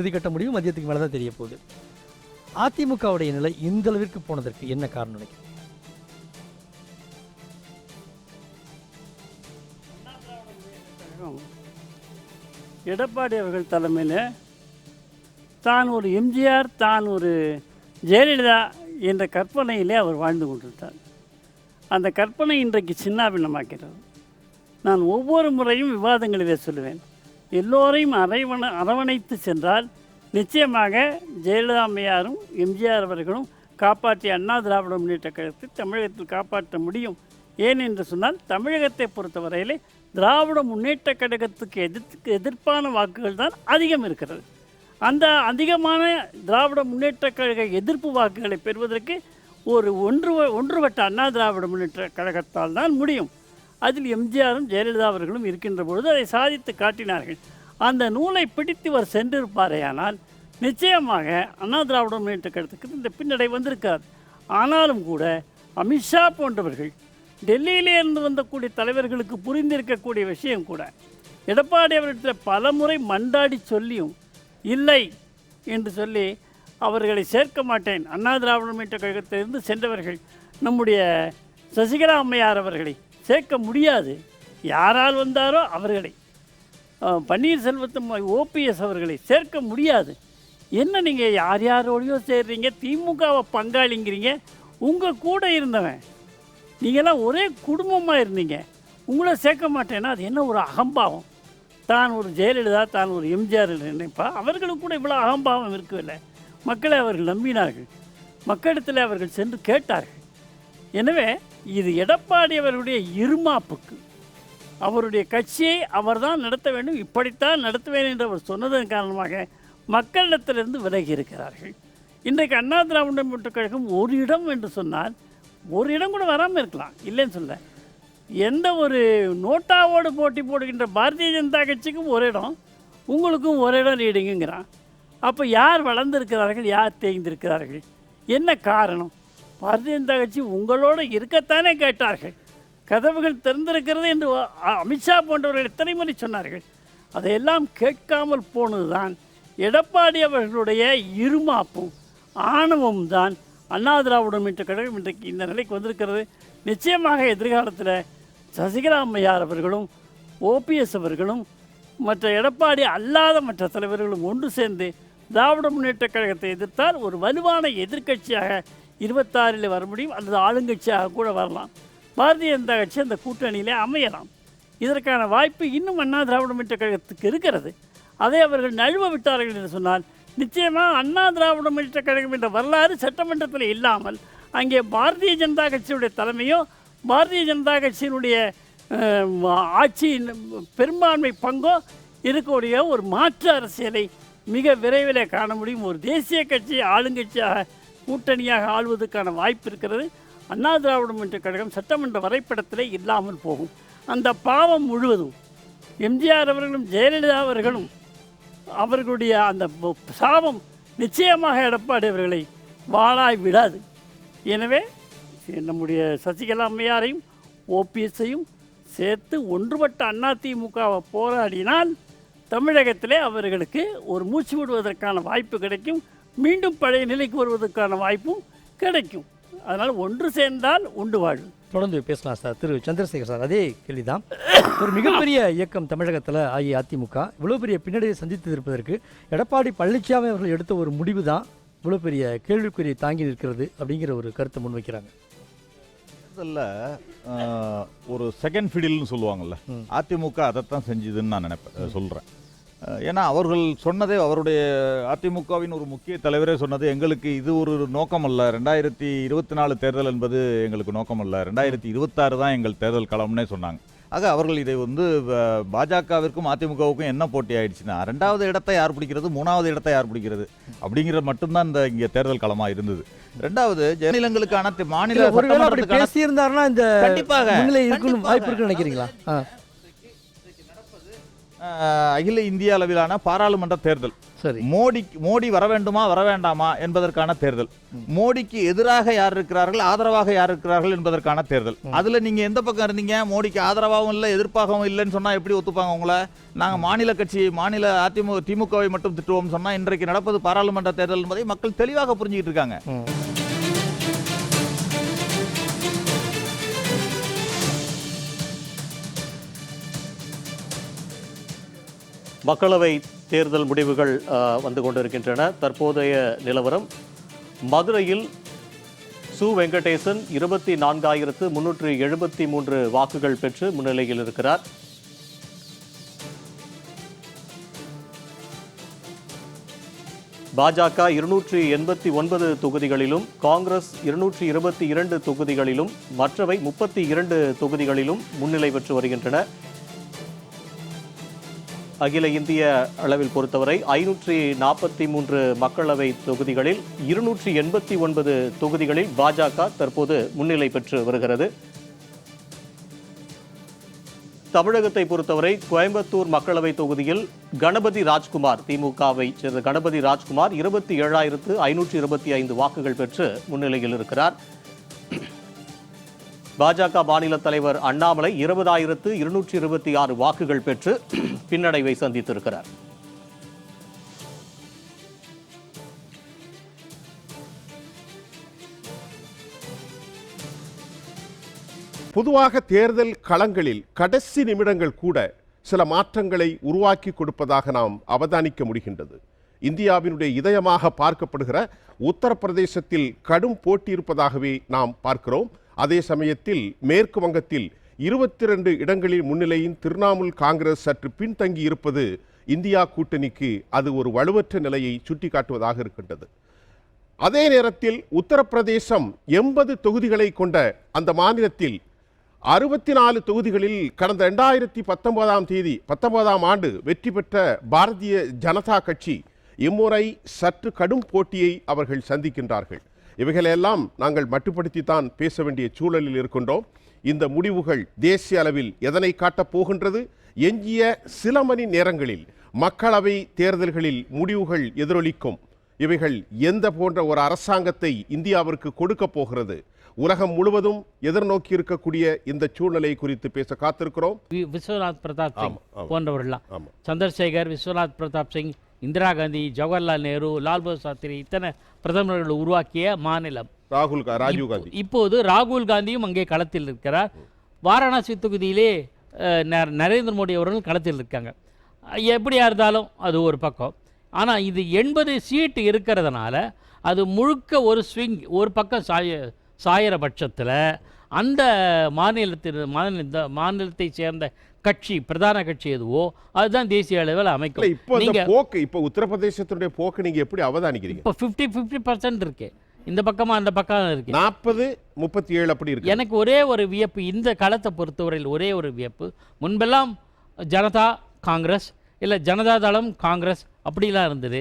இறுதி கட்ட முடிவு மதியத்துக்கு மேலே தான் தெரிய போகுது. அதிமுகவுடைய நிலை இந்த அளவிற்கு போனதற்கு என்ன காரணம் நினைக்கிறேன் எடப்பாடி அவர்கள் தலைமையில் தான் ஒரு எம்ஜிஆர் தான் ஒரு ஜெயலலிதா என்ற கற்பனையிலே அவர் வாழ்ந்து கொண்டிருந்தார். அந்த கற்பனை இன்றைக்கு சின்னாபின்னமாக்கிறது நான் ஒவ்வொரு முறையும் விவாதங்களிலே சொல்லுவேன். எல்லோரையும் அரைவண அரவணைத்து சென்றால் நிச்சயமாக ஜெயலலிதா அம்மையாரும் எம்ஜிஆர் அவர்களும் காப்பாற்றிய அண்ணா திராவிட முன்னேற்ற கழகத்தை தமிழகத்தில் காப்பாற்ற முடியும். ஏன் என்று சொன்னால் தமிழகத்தை பொறுத்தவரையிலே திராவிட முன்னேற்ற கழகத்துக்கு எதிர்த்து எதிர்ப்பான வாக்குகள் தான் அதிகம் இருக்கிறது. அந்த அதிகமான திராவிட முன்னேற்ற கழக எதிர்ப்பு வாக்குகளை பெறுவதற்கு ஒரு ஒன்று ஒன்றுபட்ட அண்ணா திராவிட முன்னேற்ற கழகத்தால் தான் முடியும். அதில் எம்ஜிஆரும் ஜெயலலிதா அவர்களும் இருக்கின்ற பொழுது அதை சாதித்து காட்டினார்கள். அந்த நூலை பிடித்து இவர் சென்றிருப்பாரேயானால் நிச்சயமாக அண்ணா திராவிட முன்னேற்ற கழகத்துக்கு இந்த பின்னடை வந்திருக்காது. ஆனாலும் கூட அமித்ஷா போன்றவர்கள் டெல்லியிலே இருந்து வந்தக்கூடிய தலைவர்களுக்கு புரிந்திருக்கக்கூடிய விஷயம் கூட எடப்பாடி அவர்களிடத்தில் பல முறை மண்டாடி சொல்லியும் இல்லை என்று சொல்லி அவர்களை சேர்க்க மாட்டேன். அண்ணா திராவிட முன்னேற்ற கழகத்திலிருந்து சென்றவர்கள் நம்முடைய சசிகலா அம்மையார் அவர்களை சேர்க்க முடியாது. யாரால் வந்தாரோ அவர்களை. பன்னீர்செல்வத்தம் ஓபிஎஸ் அவர்களை சேர்க்க முடியாது. என்ன நீங்கள் யார் யாரோடையோ சேர்றீங்க? திமுகவை பங்காளிங்கிறீங்க. உங்கள் கூட இருந்தவன். நீங்களாம் ஒரே குடும்பமாக இருந்தீங்க. உங்களை சேர்க்க மாட்டேன்னா அது என்ன ஒரு அகம்பாவம்? தான் ஒரு ஜெயலலிதா தான் ஒரு எம்ஜிஆர் நினைப்பா? அவர்களுக்கு கூட இவ்வளோ அகம்பாவம் இருக்கவில்லை. மக்களை அவர்கள் நம்பினார்கள். மக்களிடத்தில் அவர்கள் சென்று கேட்டார்கள். எனவே இது எடப்பாடி அவர்களுடைய இருமாப்புக்கு. அவருடைய கட்சியை அவர்தான் நடத்த வேண்டும் இப்படித்தான் நடத்துவேன் என்று அவர் சொன்னதன் காரணமாக மக்களிடத்திலிருந்து விலகி இருக்கிறார்கள். இன்றைக்கு அண்ணா திராவிட முன்னேற்ற கழகம் ஒரு இடம் என்று சொன்னால் ஒரு இடம் கூட வராமல் இருக்கலாம் இல்லைன்னு சொல்ல. எந்த ஒரு நோட்டாவோடு போட்டி போடுகின்ற பாரதிய ஜனதா கட்சிக்கும் ஒரு இடம் உங்களுக்கும் ஒரு இடம் லீடிங்குங்கிறான் அப்போ யார் வளர்ந்திருக்கிறார்கள் யார் தேய்ந்திருக்கிறார்கள்? என்ன காரணம்? பாரதிய ஜனதா கட்சி உங்களோடு இருக்கத்தானே கேட்டார்கள். கதவுகள் திறந்திருக்கிறது என்று அமித்ஷா போன்றவர்கள் எத்தனை முறை சொன்னார்கள். அதையெல்லாம் கேட்காமல் போனதுதான் எடப்பாடி அவர்களுடைய இருமாப்பும் ஆணவமும் தான் அண்ணா திராவிடம் என்ற கழகம் இன்றைக்கு இந்த நிலைக்கு வந்திருக்கிறது. நிச்சயமாக எதிர்காலத்தில் சசிகலா அம்மையார் அவர்களும் ஓபிஎஸ் அவர்களும் மற்ற எடப்பாடி அல்லாத மற்ற தலைவர்களும் ஒன்று சேர்ந்து திராவிட முன்னேற்ற கழகத்தை எதிர்த்தால் ஒரு வலுவான எதிர்க்கட்சியாக இருபத்தாறில் வர முடியும் அல்லது ஆளுங்கட்சியாக கூட வரலாம். பாரதிய ஜனதா கட்சி அந்த கூட்டணியிலே அமையலாம். இதற்கான வாய்ப்பு இன்னும் அண்ணா திராவிட முன்னேற்ற கழகத்துக்கு இருக்கிறது. அதை அவர்கள் நழுவ விட்டார்கள் என்று சொன்னால் நிச்சயமாக அண்ணா திராவிட முன்னேற்ற கழகம் என்ற வரலாறு சட்டமன்றத்தில் இல்லாமல் அங்கே பாரதிய ஜனதா கட்சியுடைய தலைமையோ பாரதிய ஜனதா கட்சியினுடைய ஆட்சியின் பெரும்பான்மை பங்கோ இருக்கக்கூடிய ஒரு மாற்று அரசியலை மிக விரைவில் காண முடியும். ஒரு தேசிய கட்சி ஆளுங்கட்சியாக கூட்டணியாக ஆள்வதற்கான வாய்ப்பு இருக்கிறது. அண்ணா திராவிட முன்னேற்ற கழகம் சட்டமன்ற வரைபடத்திலே இல்லாமல் போகும். அந்த பாவம் முழுவதும் எம்ஜிஆர் அவர்களும் ஜெயலலிதா அவர்களும் அவர்களுடைய அந்த சாபம் நிச்சயமாக எடப்பாடி அவர்களை வாழாய் விடாது. எனவே நம்முடைய சசிகலா அம்மையாரையும் ஓபிஎஸ்ஸையும் சேர்த்து ஒன்றுபட்ட அதிமுகவை போராடினால் தமிழகத்திலே அவர்களுக்கு ஒரு மூச்சு விடுவதற்கான வாய்ப்பு கிடைக்கும். மீண்டும் பழைய நிலைக்கு வருவதற்கான வாய்ப்பும் கிடைக்கும். அதனால் ஒன்று சேர்ந்தால் உண்டு வாழ்வு. தொடர்ந்து பேசலாம் சார். திரு சந்திரசேகர் சார் அதே கேள்விதான். ஒரு மிகப்பெரிய இயக்கம் தமிழகத்தில் அஇஅதிமுக. இவ்வளோ பெரிய பின்னடைவை சந்தித்து இருப்பதற்கு எடப்பாடி பழனிசாமி அவர்கள் எடுத்த ஒரு முடிவு தான் இவ்வளோ பெரிய கேள்விக்குறியை தாங்கி நிற்கிறது அப்படிங்கிற ஒரு கருத்தை முன்வைக்கிறாங்க. ஒரு செகண்ட் ஃபிடில்னு சொல்லுவாங்கல்ல. அதிமுக அதைத்தான் செஞ்சுதுன்னு நான் நினைப்பேன் சொல்கிறேன் ஏன்னா அவர்கள் சொன்னதே அவருடைய அதிமுகவின் ஒரு முக்கிய தலைவரே சொன்னது எங்களுக்கு இது ஒரு நோக்கம் அல்ல ரெண்டாயிரத்தி இருபத்தி நாலு தேர்தல் என்பது எங்களுக்கு நோக்கம் அல்ல ரெண்டாயிரத்தி இருபத்தாறு தான் எங்கள் தேர்தல் களம்னே சொன்னாங்க. ஆக அவர்கள் இதை வந்து பாஜகவிற்கும் அதிமுகவுக்கும் என்ன போட்டி ஆயிடுச்சுன்னா ரெண்டாவது இடத்தை யார் பிடிக்கிறது மூணாவது இடத்தை யார் பிடிக்கிறது அப்படிங்கிறது மட்டும்தான் இந்த இங்கே தேர்தல் களமாக இருந்தது. ரெண்டாவது மாநில பேசியிருந்தாருன்னா இந்த கண்டிப்பாக. வாய்ப்பு இருக்குன்னு நினைக்கிறீங்களா? அகில இந்திய அளவிலான பாராளுமன்ற தேர்தல். சரி. மோடி மோடி வர வேண்டுமா வர வேண்டாமா என்பதற்கான தேர்தல். மோடிக்கு எதிராக யார் இருக்கிறார்கள் ஆதரவாக யார் இருக்கிறார்கள் என்பதற்கான தேர்தல். அதுல நீங்க எந்த பக்கம் இருந்தீங்க? மோடிக்கு ஆதரவாகவும் இல்லை எதிர்ப்பாகவும் இல்லைன்னு சொன்னா எப்படி ஒத்துப்பாங்க உங்களை? நாங்க மாநில கட்சி மாநில அதிமுக திமுகவை மட்டும் திட்டுவோம் சொன்னா இன்றைக்கு நடப்பது பாராளுமன்ற தேர்தல் என்பதை மக்கள் தெளிவாக புரிஞ்சுக்கிட்டு இருக்காங்க. மக்களவை தேர்தல் முடிவுகள் வந்து கொண்டிருக்கின்றன. தற்போதைய நிலவரம் மதுரையில் சு. வெங்கடேசன் இருபத்தி நான்காயிரத்து முன்னூற்று எழுபத்தி மூன்று வாக்குகள் பெற்று முன்னிலையில் இருக்கிறார். பாஜக இருநூற்றி எண்பத்தி ஒன்பது தொகுதிகளிலும் காங்கிரஸ் இருநூற்றி இருபத்தி இரண்டு தொகுதிகளிலும் மற்றவை முப்பத்தி இரண்டு தொகுதிகளிலும் முன்னிலை பெற்று வருகின்றன. அகில இந்திய அளவில் பொறுத்தவரை ஐநூற்றி நாற்பத்தி மூன்று மக்களவை தொகுதிகளில் இருநூற்றி எண்பத்தி ஒன்பது தொகுதிகளில் பாஜக தற்போது முன்னிலை பெற்று வருகிறது. தமிழகத்தை பொறுத்தவரை கோயம்புத்தூர் மக்களவை தொகுதியில் கணபதி ராஜ்குமார் திமுகவை சேர்ந்த கணபதி ராஜ்குமார் இருபத்தி ஏழாயிரத்து ஐநூற்றி இருபத்தி ஐந்து வாக்குகள் பெற்று முன்னிலையில் இருக்கிறார். பாஜக மாநில தலைவர் அண்ணாமலை இருபதாயிரத்து இருநூற்றி இருபத்தி ஆறு வாக்குகள் பெற்று பின்னடைவை சந்தித்திருக்கிறார். பொதுவாக தேர்தல் களங்களில் கடைசி நிமிடங்கள் கூட சில மாற்றங்களை உருவாக்கி கொடுப்பதாக நாம் அவதானிக்க முடிகின்றது. இந்தியாவினுடைய இதயமாக பார்க்கப்படுகிற உத்தரப்பிரதேசத்தில் கடும் போட்டி இருப்பதாகவே நாம் பார்க்கிறோம். அதே சமயத்தில் மேற்கு வங்கத்தில் இருபத்தி ரெண்டு இடங்களில் முன்னிலையின் திரிணாமுல் காங்கிரஸ் சற்று பின்தங்கி இருப்பது இந்தியா கூட்டணிக்கு அது ஒரு வலுவற்ற நிலையை சுட்டிக்காட்டுவதாக இருக்கின்றது. அதே நேரத்தில் உத்தரப்பிரதேசம் எண்பது தொகுதிகளை கொண்ட அந்த மாநிலத்தில் அறுபத்தி நாலு தொகுதிகளில் கடந்த ரெண்டாயிரத்தி பத்தொன்பதாம் தேதி பத்தொன்பதாம் ஆண்டு வெற்றி பெற்ற பாரதிய ஜனதா கட்சி இம்முறை சற்று கடும் போட்டியை அவர்கள் சந்திக்கின்றார்கள். இவைகளெல்லாம் நாங்கள் மட்டுப்படுத்தித்தான் பேச வேண்டிய சூழலில் இருக்கின்றோம். இந்த முடிவுகள் தேசிய அளவில் எதனை காட்டப் போகின்றது? எஞ்சிய சில மணி நேரங்களில் மக்களவை தேர்தல்களில் முடிவுகள் எதிரொலிக்கும். இவைகள் எந்த போன்ற ஒரு அரசாங்கத்தை இந்தியாவிற்கு கொடுக்க போகிறது? உலகம் முழுவதும் எதிர்நோக்கி இருக்கக்கூடிய இந்த சூழ்நிலை குறித்து பேச காத்திருக்கிறோம். விஸ்வநாத் பிரதாப் சிங் ஆமா. சந்திரசேகர் விஸ்வநாத் பிரதாப் சிங் இந்திரா காந்தி ஜவஹர்லால் நேரு லால் பகதூர் சாஸ்திரி இத்தனை பிரதமர்கள் உருவாக்கிய மாநிலம். ராகுல் ராஜீவ் காந்தி. இப்போது ராகுல் காந்தியும் அங்கே களத்தில் இருக்கிறார். வாரணாசி தொகுதியிலே நரேந்திர மோடி அவர்கள் களத்தில் இருக்காங்க. எப்படியா இருந்தாலும் அது ஒரு பக்கம். ஆனால் இது எண்பது சீட்டு இருக்கிறதுனால அது முழுக்க ஒரு ஸ்விங் ஒரு பக்கம் சாய சாயிற பட்சத்தில் அந்த மாநிலத்தின் மாநில மாநிலத்தை சேர்ந்த கட்சி பிரதான கட்சி எதுவோ அதுதான் தேசிய அளவில் அமைக்கும். இப்போ நீங்க போக்கு இப்போ உத்தரப்பிரதேசத்தினுடைய போக்கு நீங்க எப்படி அவதானிக்கிறீங்க? இப்போ ஃபிஃப்டி ஃபிஃப்டி பர்சன்ட் இருக்கு. இந்த பக்கமா அந்த பக்கம் இருக்கு. நாற்பது முப்பத்தி ஏழு அப்படி இருக்கு. எனக்கு ஒரே ஒரு வியப்பு இந்த காலத்தை பொறுத்தவரையில் ஒரே ஒரு வியப்பு. முன்பெல்லாம் ஜனதா காங்கிரஸ் இல்லை ஜனதா தளம் காங்கிரஸ் அப்படிலாம் இருந்தது.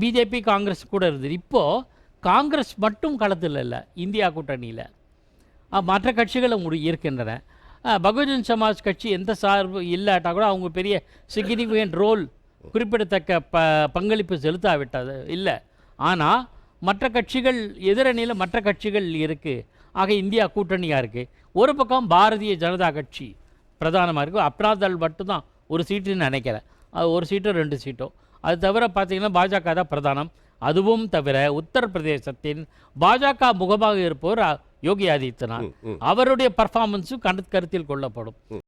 பிஜேபி காங்கிரஸ் கூட இருந்தது. இப்போது காங்கிரஸ் மட்டும் களத்தில் இல்லை இந்தியா கூட்டணியில். மற்ற கட்சிகளும் இருக்கின்றன. பகுஜன் சமாஜ் கட்சி எந்த சார்பு இல்லாட்டா கூட அவங்க பெரிய சிக்னிஃபிகண்ட் ரோல் குறிப்பிடத்தக்க ப பங்களிப்பு செலுத்தாவிட்டது இல்லை. ஆனால் மற்ற கட்சிகள் எதிரணியில் மற்ற கட்சிகள் இருக்குது ஆக இந்தியா கூட்டணியாக இருக்குது ஒரு பக்கம் பாரதிய ஜனதா கட்சி பிரதானமாக இருக்குது அப்ராதல் மட்டும்தான் ஒரு சீட்டுன்னு நினைக்கிறேன். அது ஒரு சீட்டோ ரெண்டு சீட்டோ. அது தவிர பார்த்திங்கன்னா பாஜக தான் பிரதானம். அதுவும் தவிர உத்தரப்பிரதேசத்தின் பாஜக முகமாக இருப்பவர் யோகி ஆதித்யநாத். அவருடைய பர்ஃபார்மன்ஸும் கருத்தில் கொள்ளப்படும்.